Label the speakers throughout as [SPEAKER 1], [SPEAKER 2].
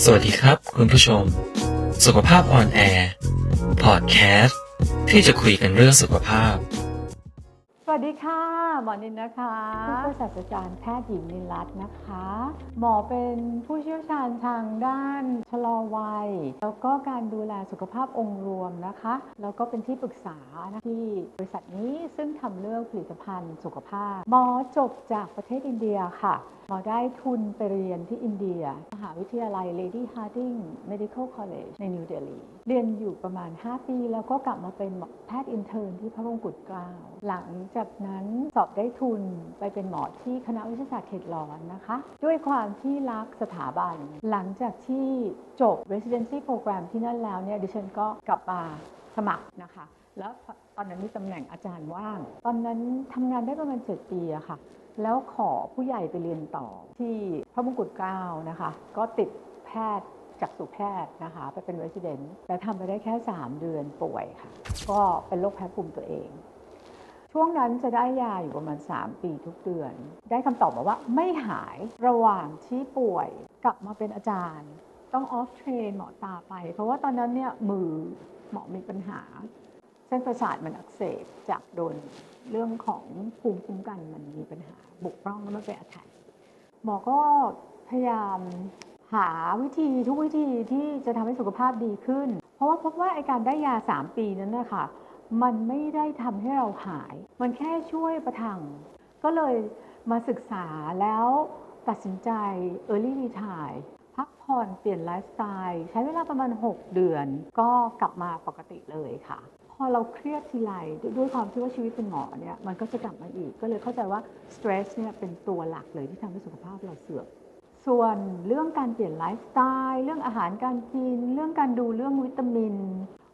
[SPEAKER 1] สวัสดีครับ คุณผู้ชม สุขภาพออนแอร์พอดแคสต์ที่จะคุยกันเรื่องสุขภาพ
[SPEAKER 2] วัสดีค่ะ หมอนินนะคะผู้ช่วยศาสตราจารย์แพทย์หญิงนินรัตน์นะคะ หมอเป็นผู้เชี่ยวชาญทางด้านชะลอวัย แล้วก็การดูแลสุขภาพองค์รวมนะคะ แล้วก็เป็นที่ปรึกษาที่บริษัทนี้ซึ่งทำเรื่องผลิตภัณฑ์สุขภาพ หมอจบจากประเทศอินเดียค่ะ หมอได้ทุนไปเรียนที่อินเดีย มหาวิทยาลัย Lady Harding Medical College ในนิวเดลีเรียนอยู่ประมาณ 5 ปี แล้วก็กลับมาเป็นแพทย์อินเทอร์นที่พระมงกุฎเกล้าหลังจากนั้นสอบได้ทุนไปเป็นหมอที่คณะวิทยาศาสตร์เขตร้อนนะคะ ด้วยความที่รักสถาบัน หลังจากที่จบ residency program ที่นั่นแล้วเนี่ยดิฉันก็กลับมาสมัครนะคะ แล้วตอนนั้นมีตำแหน่งอาจารย์ว่าง ตอนนั้นทำงานได้ประมาณ 7 ปีอะค่ะ แล้วขอผู้ใหญ่ไปเรียนต่อที่พระมงกุฎเกล้านะคะ ก็ติดแพทย์จากสุแพทย์นะคะ ไปเป็น resident แต่ทำไปได้แค่ 3 เดือนป่วยค่ะ ก็เป็นโรคแพ้ภูมิตัวเอง ช่วงนั้นจะได้ยาอยู่ประมาณ 3 ปีทุกเดือน ได้คำตอบมาว่าไม่หายระหว่างที่ป่วยกลับมาเป็นอาจารย์ ต้องออฟเทรนหมอตาไป เพราะว่าตอนนั้นเนี่ยมือหมอมีปัญหา เส้นประสาทมันอักเสบจากโดนเรื่องของภูมิคุ้มกันมันมีปัญหาบุกร่องแล้วมันไปอัแทกหมอก็พยายามหาวิธีทุกวิธีที่จะทำให้สุขภาพดีขึ้น เพราะว่าพบว่าไอการได้ยา 3 ปีนั้นนะคะ มันไม่ได้ทำให้เราหาย มันแค่ช่วยประทัง ก็เลยมาศึกษาแล้วตัดสินใจ Early Retire พักผ่อนเปลี่ยนไลฟ์สไตล์ใช้เวลาประมาณ 6 เดือน ก็กลับมาปกติเลยค่ะ พอเราเครียดทีไรด้วยความที่ว่าชีวิตเป็นหมอเนี่ยมันก็จะกลับมาอีก ก็เลยเข้าใจว่าสเตรสเนี่ยเป็นตัวหลักเลยที่ทำให้สุขภาพเราเสื่อมส่วนเรื่องการเปลี่ยนไลฟ์สไตล์เรื่องอาหารการกิน เรื่องการดูเรื่องวิตามิน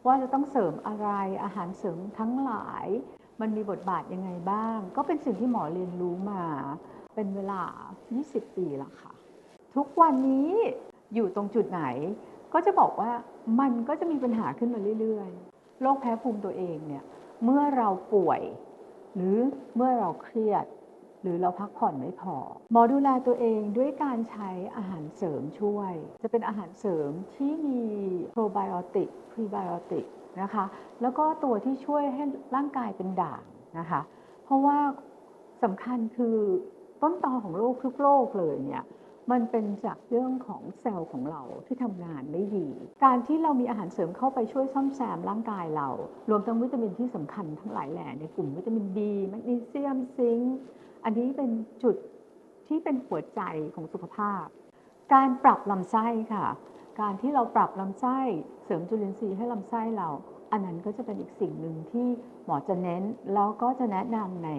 [SPEAKER 2] ว่าจะต้องเสริมอะไรอาหารเสริมทั้งหลาย มันมีบทบาทยังไงบ้าง ก็เป็นสิ่งที่หมอเรียนรู้มา เป็นเวลา 20 ปีแล้วค่ะ ทุกวันนี้อยู่ตรงจุดไหน ก็จะบอกว่ามันก็จะมีปัญหาขึ้นมาเรื่อยๆโรคแพ้ภูมิตัวเองเนี่ยเมื่อเราป่วย หรือเมื่อเราเครียด หรือเราพักผ่อนไม่พอ หมอดูแลตัวเองด้วยการใช้อาหารเสริมช่วย จะเป็นอาหารเสริมที่มีโปรไบโอติกพรีไบโอติกนะคะแล้วก็ตัวที่ช่วยให้ร่างกายเป็นด่างนะคะเพราะว่าสำคัญคือต้นตอของโรคทุกโรคเลยเนี่ยมันเป็นจากเรื่องของเซลล์ของเราที่ทำงานไม่ดี การที่เรามีอาหารเสริมเข้าไปช่วยซ่อมแซมร่างกายเรา รวมทั้งวิตามินที่สำคัญทั้งหลายแหล่ในกลุ่มวิตามินดีแมกนีเซียม ซิงค์ อันนี้เป็นจุดที่เป็นหัวใจของสุขภาพ การปรับลำไส้ค่ะ การที่เราปรับลำไส้เสริมจุลินทรีย์ให้ลำไส้เรา อันนั้นก็จะเป็นอีกสิ่งหนึ่งที่หมอจะเน้น แล้วก็จะแนะนำใน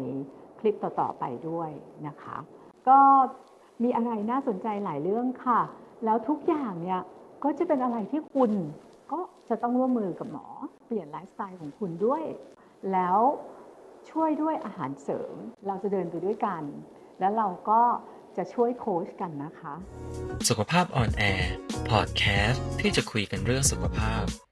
[SPEAKER 2] คลิปต่อๆไปด้วยนะคะ ก็มีอะไรน่าสนใจหลายเรื่องค่ะ แล้วทุกอย่างเนี่ยก็จะเป็นอะไรที่คุณก็จะต้องร่วมมือกับหมอ เปลี่ยนไลฟ์สไตล์ของคุณด้วย แล้ว ช่วยด้วยอาหารเสริม เราจะเดินไปด้วยกัน แล้วเราก็จะช่วยโค้ชกันนะคะ
[SPEAKER 1] สุขภาพออนแอร์พอดแคสต์ที่จะคุยกันเรื่องสุขภาพ